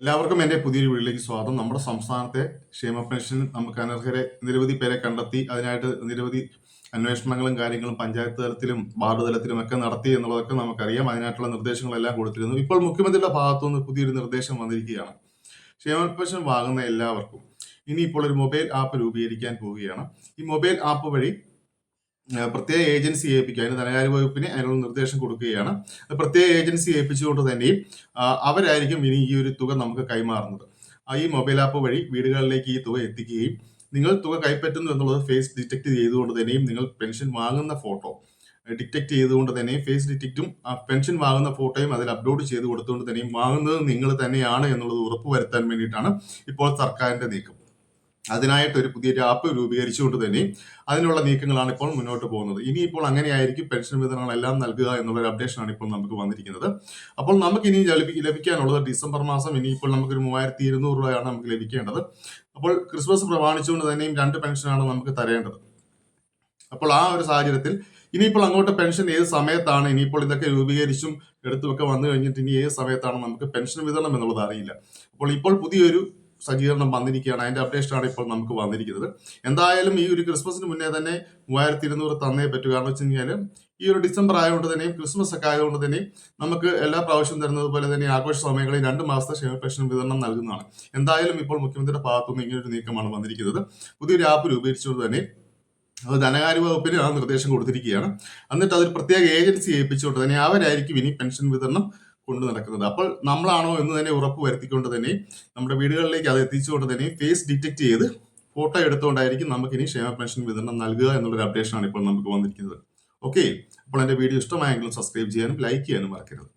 എല്ലാവർക്കും എന്റെ പുതിയൊരു വീട്ടിലേക്ക് സ്വാഗതം. നമ്മുടെ സംസ്ഥാനത്തെ ക്ഷേമ പെൻഷൻ നമുക്ക് അനർഹരെ നിരവധി പേരെ കണ്ടെത്തി അതിനായിട്ട് നിരവധി അന്വേഷണങ്ങളും കാര്യങ്ങളും പഞ്ചായത്ത് തലത്തിലും വാർഡ് തലത്തിലും ഒക്കെ നടത്തി എന്നുള്ളതൊക്കെ നമുക്കറിയാം. അതിനായിട്ടുള്ള നിർദ്ദേശങ്ങളെല്ലാം കൊടുത്തിരുന്നു. ഇപ്പോൾ മുഖ്യമന്ത്രിയുടെ ഭാഗത്തുനിന്ന് പുതിയൊരു നിർദ്ദേശം വന്നിരിക്കുകയാണ്. ക്ഷേമ പെൻഷൻ വാങ്ങുന്ന എല്ലാവർക്കും. ഇനി ഇപ്പോൾ ഒരു മൊബൈൽ ആപ്പ് രൂപീകരിക്കാൻ പോവുകയാണ്. ഈ മൊബൈൽ ആപ്പ് വഴി പ്രത്യേക ഏജൻസി ഏൽപ്പിക്കുക. അതിന് ധനകാര്യ വകുപ്പിന് അതിനുള്ള നിർദ്ദേശം കൊടുക്കുകയാണ്. പ്രത്യേക ഏജൻസി ഏൽപ്പിച്ചുകൊണ്ട് തന്നെയും അവരായിരിക്കും ഇനി ഈ ഒരു തുക നമുക്ക് കൈമാറുന്നത്. ഈ മൊബൈൽ ആപ്പ് വഴി വീടുകളിലേക്ക് ഈ തുക എത്തിക്കുകയും നിങ്ങൾ തുക കൈപ്പറ്റുന്നു എന്നുള്ളത് ഫേസ് ഡിറ്റക്ട് ചെയ്തുകൊണ്ട് തന്നെയും നിങ്ങൾ പെൻഷൻ വാങ്ങുന്ന ഫോട്ടോ ഡിറ്റക്ട് ചെയ്തുകൊണ്ട് തന്നെയും ഫേസ് ഡിറ്റക്റ്റും ആ പെൻഷൻ വാങ്ങുന്ന ഫോട്ടോയും അതിൽ അപ്ലോഡ് ചെയ്ത് കൊടുത്തുകൊണ്ട് തന്നെയും വാങ്ങുന്നത് നിങ്ങൾ തന്നെയാണ് എന്നുള്ളത് ഉറപ്പുവരുത്താൻ വേണ്ടിയിട്ടാണ് ഇപ്പോൾ സർക്കാരിന്റെ നീക്കം. അതിനായിട്ട് ഒരു പുതിയൊരു ആപ്പ് രൂപീകരിച്ചുകൊണ്ട് തന്നെ അതിനുള്ള നീക്കങ്ങളാണ് ഇപ്പോൾ മുന്നോട്ട് പോകുന്നത്. ഇനിയിപ്പോൾ അങ്ങനെയായിരിക്കും പെൻഷൻ വിതരണങ്ങളെല്ലാം നൽകുക എന്നുള്ള ഒരു അപ്ഡേഷനാണ് ഇപ്പോൾ നമുക്ക് വന്നിരിക്കുന്നത്. അപ്പോൾ നമുക്ക് ഇനി ലഭി- ലഭിക്കാനുള്ളത് ഡിസംബർ മാസം ഇനിയിപ്പോൾ നമുക്കൊരു മൂവായിരത്തി ഇരുന്നൂറ് രൂപയാണ് നമുക്ക് ലഭിക്കേണ്ടത്. അപ്പോൾ ക്രിസ്മസ് പ്രമാണിച്ചുകൊണ്ട് തന്നെയും രണ്ട് പെൻഷനാണ് നമുക്ക് തരേണ്ടത്. അപ്പോൾ ആ ഒരു സാഹചര്യത്തിൽ ഇനിയിപ്പോൾ അങ്ങോട്ട് പെൻഷൻ ഏത് സമയത്താണ് ഇനിയിപ്പോൾ ഇതൊക്കെ രൂപീകരിച്ചും എടുത്തുമൊക്കെ വന്നു കഴിഞ്ഞിട്ട് ഇനി ഏത് സമയത്താണ് നമുക്ക് പെൻഷൻ വിതരണം എന്നുള്ളത് അറിയില്ല. അപ്പോൾ ഇപ്പോൾ പുതിയൊരു സജ്ജീകരണം വന്നിരിക്കുകയാണ്. അതിന്റെ അപ്ഡേഷൻ ആണ് ഇപ്പോൾ നമുക്ക് വന്നിരിക്കുന്നത്. എന്തായാലും ഈ ഒരു ക്രിസ്മസിന് മുന്നേ തന്നെ മൂവായിരത്തി ഇരുന്നൂറ് തന്നേ പറ്റൂ. കാരണം വെച്ച് കഴിഞ്ഞാൽ ഈ ഒരു ഡിസംബർ ആയതുകൊണ്ട് തന്നെയും ക്രിസ്മസ് ഒക്കെ ആയതുകൊണ്ട് തന്നെയും നമുക്ക് എല്ലാ പ്രാവശ്യം തരുന്നത് പോലെ തന്നെ ആഘോഷ സമയങ്ങളിൽ രണ്ട് മാസത്തെ ക്ഷേമ പെൻഷൻ വിതരണം നൽകുന്നതാണ്. എന്തായാലും ഇപ്പോൾ മുഖ്യമന്ത്രിയുടെ ഭാഗത്തുനിന്ന് ഇങ്ങനൊരു നീക്കമാണ് വന്നിരിക്കുന്നത്. പുതിയൊരു ആപ്പ് രൂപീകരിച്ചുകൊണ്ട് തന്നെ അത് ധനകാര്യ വകുപ്പിന് ആ നിർദ്ദേശം കൊടുത്തിരിക്കുകയാണ്. എന്നിട്ട് അതൊരു പ്രത്യേക ഏജൻസി ഏൽപ്പിച്ചുകൊണ്ട് തന്നെ അവരായിരിക്കും ഇനി പെൻഷൻ വിതരണം കൊണ്ടു നടക്കുന്നത്. അപ്പോൾ നമ്മളാണോ എന്ന് തന്നെ ഉറപ്പ് വരുത്തിക്കൊണ്ട് തന്നെ നമ്മുടെ വീടുകളിലേക്ക് അത് എത്തിച്ചുകൊണ്ട് തന്നെ ഫേസ് ഡിറ്റക്ട് ചെയ്ത് ഫോട്ടോ എടുത്തുകൊണ്ടായിരിക്കും നമുക്ക് ഇനി ക്ഷേമ പെൻഷൻ വിതരണം നൽകുക എന്നുള്ളൊരു അപ്ഡേഷനാണ് ഇപ്പോൾ നമുക്ക് വന്നിരിക്കുന്നത്. ഓക്കെ അപ്പോൾ എന്റെ വീഡിയോ ഇഷ്ടമായെങ്കിലും സബ്സ്ക്രൈബ് ചെയ്യാനും ലൈക്ക് ചെയ്യാനും മറക്കരുത്.